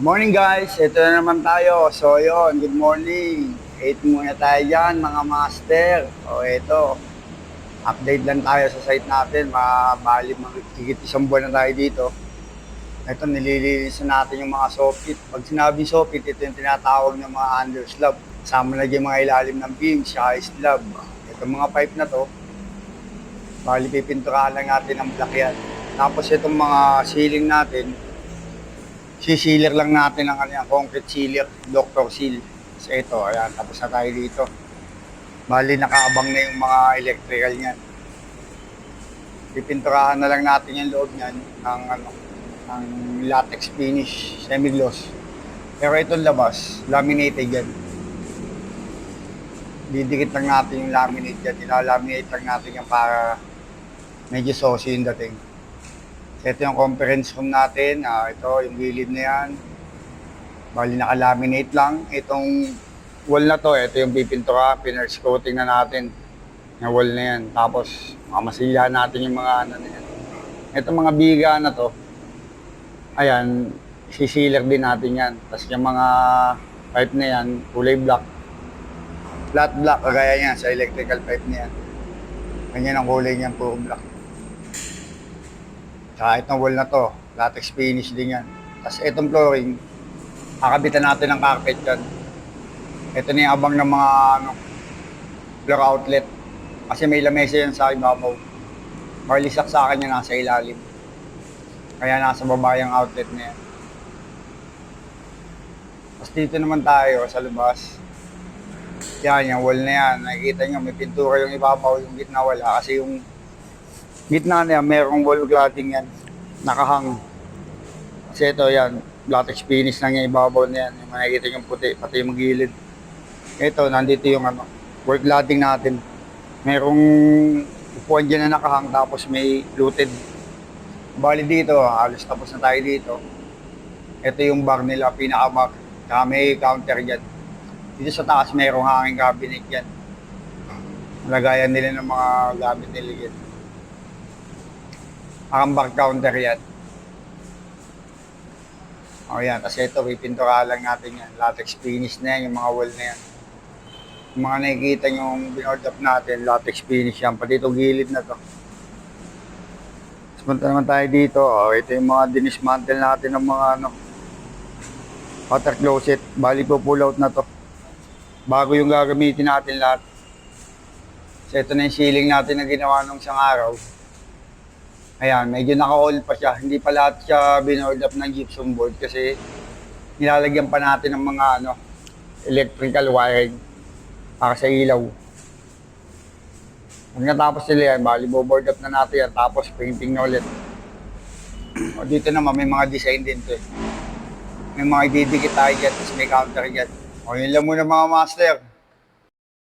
Morning guys, ito na naman tayo. So yun, good morning. 8 muna tayo dyan mga master. O ito, update lang tayo sa site natin. Mabali, magigit isang buwan na tayo dito. Ito, nililinisan natin yung mga soffit. Pag sinabing soffit, ito yung tinatawag ng mga under slab. Kasama na yung mga ilalim ng beam, saka slab. Ito mga pipe na to, bali pipinturahan lang natin ang black yan. Tapos itong mga ceiling natin, sisilir lang natin ang kanyang concrete sealer, Dr. Seal. So ito, ayan, tapos na tayo dito. Bali, nakaabang na yung mga electrical niyan. Pipinturahan na lang natin yung loob niyan ng, ano, ng latex finish, semi-gloss. Pero itong labas, laminated yan. Didikit lang natin yung laminate yan. Nilalaminate lang natin yan para medyo saucy yung dating. Ito yung conference room natin. Ah, ito, yung gilid na yan. Bali, nakalaminate lang. Itong wall na to, ito yung pipintura, piners coating na natin. Yung wall na yan. Tapos, mamasila natin yung mga ano na yan. Ito mga biga na to, ayan, sisilir din natin yan. Tapos yung mga pipe na yan, kulay black. Flat black, kagaya yan sa electrical pipe na yan. Ganyan ang kulay niyan, puro black. Tsaka itong wall na to, latex finish din yan. Tapos itong flooring, kakabitan natin ng carpet yan. Ito na yung abang ng mga ano, floor outlet. Kasi may lamesa yan sa ibabaw. Marlisak sa akin yan nasa ilalim. Kaya nasa baba yung outlet na yan. Tapos dito naman tayo sa labas. Yan, yung wall na yan. Nakikita nyo, may pintura yung ibabaw, yung gitna wala. Kasi yung gitna na yan, merong wall cladding yan. Nakahang. Kasi ito yan, latex finish lang yung ibabaw na yan. Yung makikita yung puti, pati yung gilid. Ito, nandito yung ano, wall cladding natin. Merong upuan dyan na nakahang, tapos may fluted. Bali dito, halos tapos na tayo dito. Ito yung bar nila, pinaka-bar. Saka may counter dyan. Dito sa taas, mayroong hanging cabinet yan. Lagayan nila ng mga gamit nila yan. Ang bar counter yan. O yan, kasi ito, pipintura lang natin yan. Latex finish na yan, yung mga wall na yan. Yung mga nakikita yung binord up natin, latex finish yan. Pati ito gilid na to. Tapos punta naman tayo dito. O, ito yung mga dinismantle natin ng mga ano, water closet. Bali po pull out na to. Bago yung gagamitin natin lahat. So ito na yung ceiling natin na ginawa nung isang araw. Ayan, medyo naka-all pa siya. Hindi pa lahat siya binoard up ng gypsum board kasi nilalagyan pa natin ng mga ano, electrical wiring para sa ilaw. Pag natapos nila yan, bali board up na natin yan, tapos painting na ulit. O, dito naman may mga design din to eh. May mga ididikit tayo dyan, tapos may counter dyan. O yun lang muna mga master.